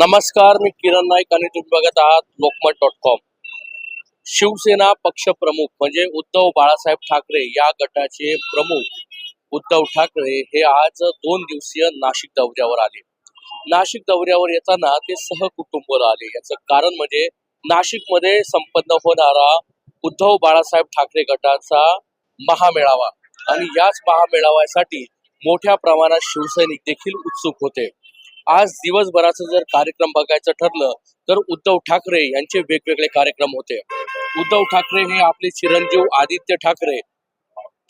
नमस्कार मी किरण नाईक आणि तुम्ही बघत आहात लोकमत डॉट कॉम. शिवसेना पक्षप्रमुख म्हणजे उद्धव बाळासाहेब ठाकरे या गटाचे प्रमुख उद्धव ठाकरे हे आज दोन दिवसीय नाशिक दौऱ्यावर आले. नाशिक दौऱ्यावर येताना ते सहकुटुंब आले. याचं कारण म्हणजे नाशिकमध्ये संपन्न होणारा उद्धव बाळासाहेब ठाकरे गटाचा महामेळावा. आणि याच महामेळाव्यासाठी मोठ्या प्रमाणात शिवसैनिक देखील उत्सुक होते. आज दिवसभराचं जर कार्यक्रम बघायचं ठरलं तर उद्धव ठाकरे यांचे वेगवेगळे कार्यक्रम होते. उद्धव ठाकरे हे आपले चिरंजीव आदित्य ठाकरे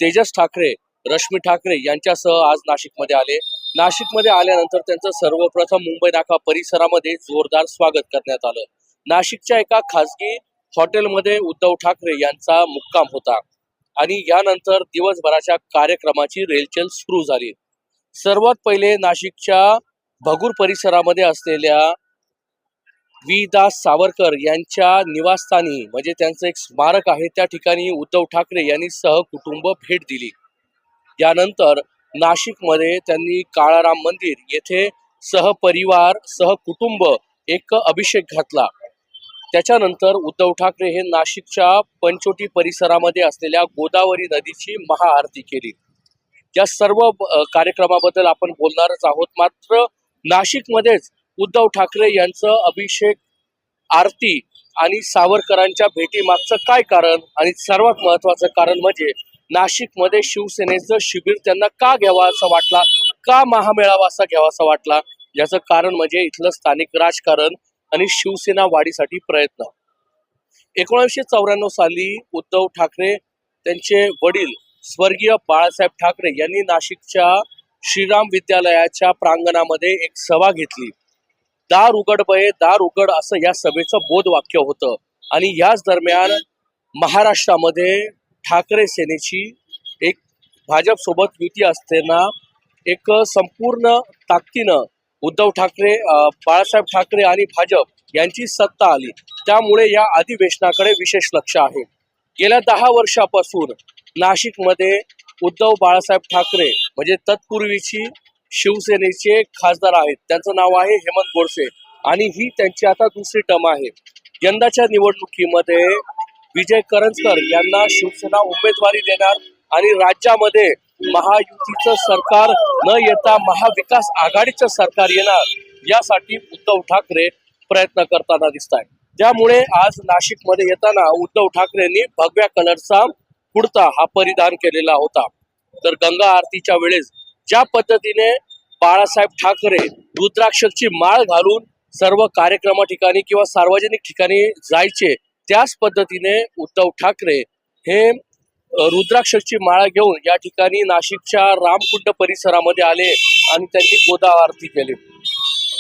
तेजस ठाकरे रश्मी ठाकरे यांच्यासह आज नाशिकमध्ये आले. नाशिकमध्ये आल्यानंतर त्यांचं सर्वप्रथम मुंबई नाका परिसरामध्ये जोरदार स्वागत करण्यात आलं. नाशिकच्या एका खासगी हॉटेलमध्ये उद्धव ठाकरे यांचा मुक्काम होता आणि यानंतर दिवसभराच्या कार्यक्रमाची रेलचेल सुरू झाली. सर्वात पहिले नाशिकच्या भगूर परिसरामध्ये असलेल्या विदास सावरकर यांच्या निवासस्थानी म्हणजे त्यांचं एक स्मारक आहे त्या ठिकाणी उद्धव ठाकरे यांनी सहकुटुंब भेट दिली. यानंतर नाशिकमध्ये त्यांनी काळाराम मंदिर येथे सहपरिवार सहकुटुंब एक अभिषेक घातला. त्याच्यानंतर उद्धव ठाकरे हे नाशिकच्या पंचोटी परिसरामध्ये असलेल्या गोदावरी नदीची महाआरती केली. या सर्व कार्यक्रमाबद्दल आपण बोलणारच आहोत. मात्र नाशिकमध्येच उद्धव ठाकरे यांचं अभिषेक आरती आणि सावरकरांच्या भेटीमागचं काय कारण आणि सर्वात महत्वाचं कारण म्हणजे नाशिकमध्ये शिवसेनेचं शिबिर त्यांना का घ्यावा असं वाटला? का महामेळावा असा घ्यावा असा वाटला? याचं कारण म्हणजे इथलं स्थानिक राजकारण आणि शिवसेना वाढीसाठी प्रयत्न. एकोणीसशे चौऱ्याण्णव साली उद्धव ठाकरे त्यांचे वडील स्वर्गीय बाळासाहेब ठाकरे यांनी नाशिकच्या श्रीराम विद्यालयाच्या प्रांगणामध्ये एक सभा घेतली. दार उघड बये दार उघड असं या सभेचं बोध वाक्य होतं. आणि याच दरम्यान महाराष्ट्रामध्ये ठाकरे सेनेची एक भाजप सोबत युती असताना एक संपूर्ण ताकदीनं उद्धव ठाकरे बाळासाहेब ठाकरे आणि भाजप यांची सत्ता आली. त्यामुळे या अधिवेशनाकडे विशेष लक्ष आहे. गेल्या दहा वर्षापासून नाशिकमध्ये उद्धव बाळासाहेब ठाकरे म्हणजे तत्पूर्वीची शिवसेनेचे खासदार आहेत. त्यांचं नाव आहे हेमंत गोडसे. आणि ही त्यांची आता दुसरी टर्म आहे. यंदाच्या निवडणुकीमध्ये विजय करंजकर यांना शिवसेना उमेदवारी देणार आणि राज्यामध्ये महायुतीचं सरकार न येता महाविकास आघाडीचं सरकार येणार यासाठी उद्धव ठाकरे प्रयत्न करताना दिसत त्यामुळे आज नाशिकमध्ये येताना उद्धव ठाकरेंनी भगव्या कलरचा कुडता हा परिधान केलेला होता. तर गंगा आरतीच्या वेळेस ज्या पद्धतीने बाळासाहेब ठाकरे रुद्राक्षची माळ घालून सर्व कार्यक्रमा ठिकाणी किंवा सार्वजनिक ठिकाणी जायचे त्याच पद्धतीने उद्धव ठाकरे हे अ, रुद्राक्षची माळा घेऊन या ठिकाणी नाशिकच्या रामकुंड परिसरामध्ये आले आणि त्यांनी गोदा आरती केली.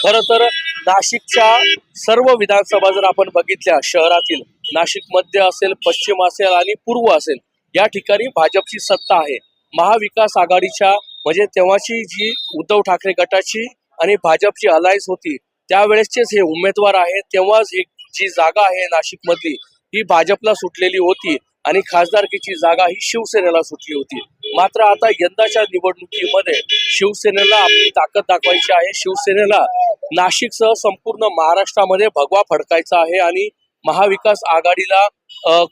खर तर नाशिकच्या सर्व विधानसभा जर आपण बघितल्या शहरातील नाशिक मध्य असेल पश्चिम असेल आणि पूर्व असेल या ठिकाणी भाजपची सत्ता आहे. महाविकास आघाडीच्या म्हणजे तेव्हाची जी उद्धव ठाकरे गटाची आणि भाजपची अलायन्स होती त्यावेळेसचेच हे उमेदवार आहेत. तेव्हाच ही जी जागा आहे नाशिक मधली ही भाजपला सुटलेली होती आणि खासदारकीची जागा ही शिवसेनेला सुटली होती. मात्र आता यंदाच्या निवडणुकीमध्ये शिवसेनेला आपली ताकद दाखवायची आहे. शिवसेनेला नाशिकसह संपूर्ण महाराष्ट्रामध्ये भगवा फडकायचा आहे आणि महाविकास आघाडीला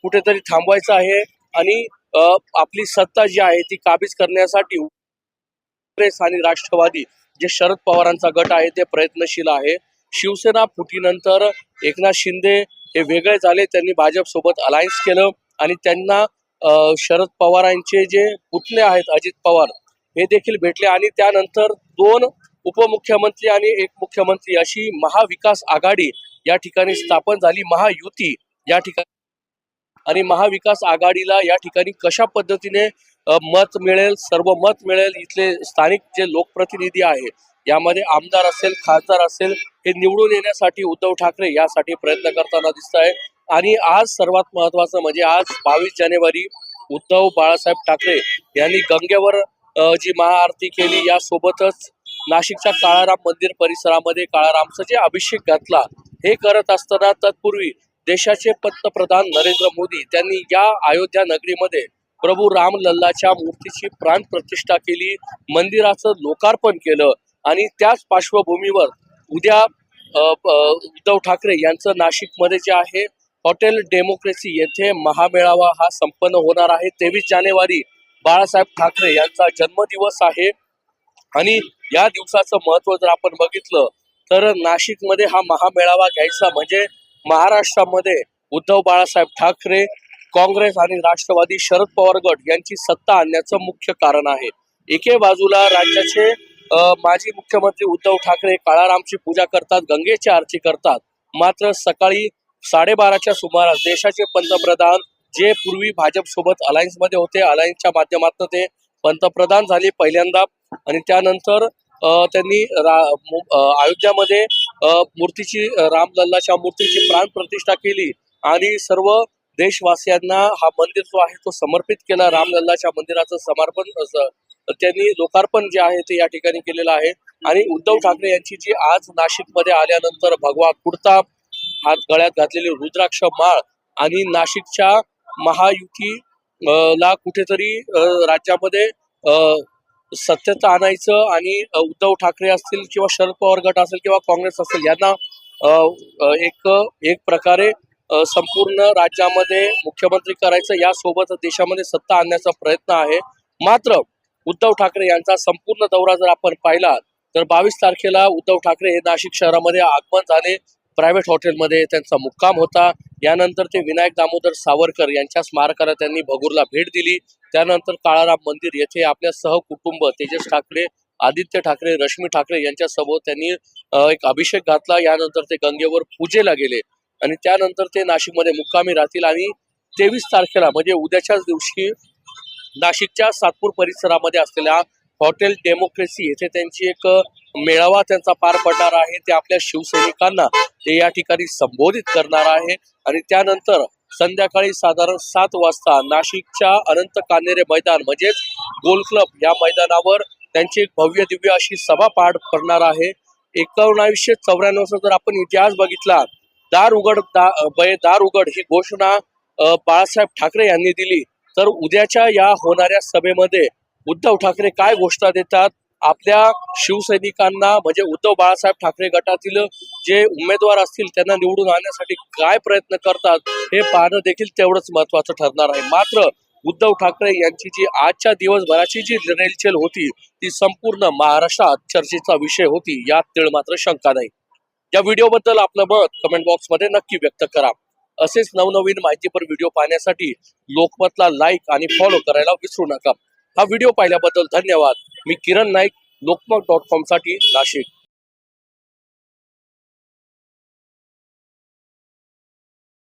कुठेतरी थांबवायचं आहे. आणि आपली सत्ता जी आहे ती काबीज करण्यासाठी काँग्रेस आणि राष्ट्रवादी जे शरद पवारांचा गट आहे ते प्रयत्नशील आहे. शिवसेना फुटीनंतर एकनाथ शिंदे हे वेगळे झाले. त्यांनी भाजप सोबत अलायन्स केलं आणि त्यांना शरद पवारांचे जे पुतणे आहेत अजित पवार हे देखील भेटले आणि त्यानंतर दोन उपमुख्यमंत्री आणि एक मुख्यमंत्री अशी महाविकास आघाडी या ठिकाणी स्थापन झाली. महायुती या ठिकाणी आणि महाविकास आघाडीला या ठिकाणी कशा पद्धतीने मत मिळेल सर्व मत मिळेल इथले स्थानिक जे लोकप्रतिनिधी आहे यामध्ये आमदार असेल खासदार असेल हे निवडून येण्यासाठी उद्धव ठाकरे यासाठी प्रयत्न करताना दिसत आहे आणि आज सर्वात महत्वाचं म्हणजे आज बावीस जानेवारी उद्धव बाळासाहेब ठाकरे यांनी गंगेवर जी महाआरती केली यासोबतच नाशिकच्या काळाराम मंदिर परिसरामध्ये काळारामचा जे अभिषेक घातला हे करत असताना तत्पूर्वी देशाचे पंतप्रधान नरेंद्र मोदी त्यांनी या अयोध्या नगरीमध्ये प्रभू राम लल्लाच्या मूर्तीची प्राण प्रतिष्ठा केली मंदिराचं लोकार्पण केलं आणि त्याच पार्श्वभूमीवर उद्या उद्धव ठाकरे यांचं नाशिकमध्ये जे आहे हॉटेल डेमोक्रेसी येथे महामेळावा हा संपन्न होणार आहे. तेवीस जानेवारी बाळासाहेब ठाकरे यांचा जन्मदिवस आहे आणि या दिवसाचं महत्त्व जर आपण बघितलं तर नाशिकमध्ये हा महामेळावा घ्यायचा म्हणजे महाराष्ट्रामध्ये उद्धव बाळासाहेब ठाकरे काँग्रेस आणि राष्ट्रवादी शरद पवार गट यांची सत्ता आणण्याचं मुख्य कारण आहे. एके बाजूला राज्याचे माजी मुख्यमंत्री उद्धव ठाकरे काळारामची पूजा करतात गंगेची आरती करतात. मात्र सकाळी साडेबाराच्या सुमारास देशाचे पंतप्रधान जे पूर्वी भाजप सोबत अलायन्समध्ये होते अलायन्सच्या माध्यमातून ते पंतप्रधान झाले पहिल्यांदा. आणि त्यानंतर त्यांनी रा- अयोध्यामध्ये मूर्तीची रामलल्लाच्या मूर्तीची प्राण प्रतिष्ठा केली आणि सर्व देशवासियांना हा मंदिर जो आहे तो समर्पित केला. रामलल्लाच्या मंदिराचं समर्पण त्यांनी लोकार्पण जे आहे ते या ठिकाणी केलेलं आहे. आणि उद्धव ठाकरे यांची जी आज नाशिकमध्ये आल्यानंतर भगवा कुर्ता हात गळ्यात घातलेली रुद्राक्ष माळ आणि नाशिकच्या महायुती ला कुठेतरी अ, राज्यामध्ये सत्यता आणायचं आणि उद्धव ठाकरे असतील किंवा शरद पवार गट असेल किंवा काँग्रेस असेल यांना एक एक प्रकारे संपूर्ण राज्यामध्ये मुख्यमंत्री करायचं यासोबत देशामध्ये सत्ता आणण्याचा प्रयत्न आहे. मात्र उद्धव ठाकरे यांचा संपूर्ण दौरा जर आपण पाहिला तर बावीस तारखेला उद्धव ठाकरे हे नाशिक शहरामध्ये आगमन झाले. प्रायव्हेट हॉटेलमध्ये त्यांचा मुक्काम होता. यानंतर ते विनायक दामोदर सावरकर यांच्या स्मारकाला त्यांनी भगूरला भेट दिली. त्यानंतर काळाराम मंदिर येथे आपल्या सहकुटुंब तेजस ठाकरे आदित्य ठाकरे रश्मी ठाकरे यांच्यासोबत त्यांनी एक अभिषेक घातला. यानंतर ते गंगेवर पूजेला गेले आणि त्यानंतर ते नाशिकमध्ये मुक्कामी राहतील आणि तेवीस तारखेला म्हणजे उद्याच्याच दिवशी नाशिकच्या सातपूर परिसरामध्ये असलेल्या हॉटेल डेमोक्रेसी येथे त्यांची एक मेळावा त्यांचा पार पडणार आहे. ते आपल्या शिवसैनिकांना ते या ठिकाणी संबोधित करणार आहे आणि त्यानंतर संध्याकाळी साधारण सात वाजता नाशिकच्या अनंत कान्हेरे मैदान म्हणजेच गोल क्लब या मैदानावर त्यांची एक भव्य दिव्य अशी सभा पाठ पडणार आहे. एकोणावीसशे चौऱ्याण्णवचा जर आपण इतिहास बघितला दार उघड दा बये दार उघड ही घोषणा बाळासाहेब ठाकरे यांनी दिली. तर उद्याच्या या होणाऱ्या सभेमध्ये उद्धव ठाकरे काय घोषणा देतात? आपल्या शिवसैनिकांना म्हणजे उद्धव बाळासाहेब ठाकरे गटातील जे उमेदवार असतील त्यांना निवडून आणण्यासाठी काय प्रयत्न करतात हे पाहणं देखील तेवढंच महत्वाचं ठरणार आहे. मात्र उद्धव ठाकरे यांची जी आजच्या दिवसभराची जी रेलचेल होती ती संपूर्ण महाराष्ट्रात चर्चेचा विषय होती यात तिळ मात्र शंका नाही. या व्हिडिओबद्दल आपलं मत कमेंट बॉक्समध्ये नक्की व्यक्त करा. असेच नवनवीन माहितीपर व्हिडिओ पाहण्यासाठी लोकमतला लाईक आणि फॉलो करायला विसरू नका. हा व्हिडिओ पाहिल्याबद्दल धन्यवाद. मी किरण नाईक लोकमत डॉट कॉमसाठी नाशिक.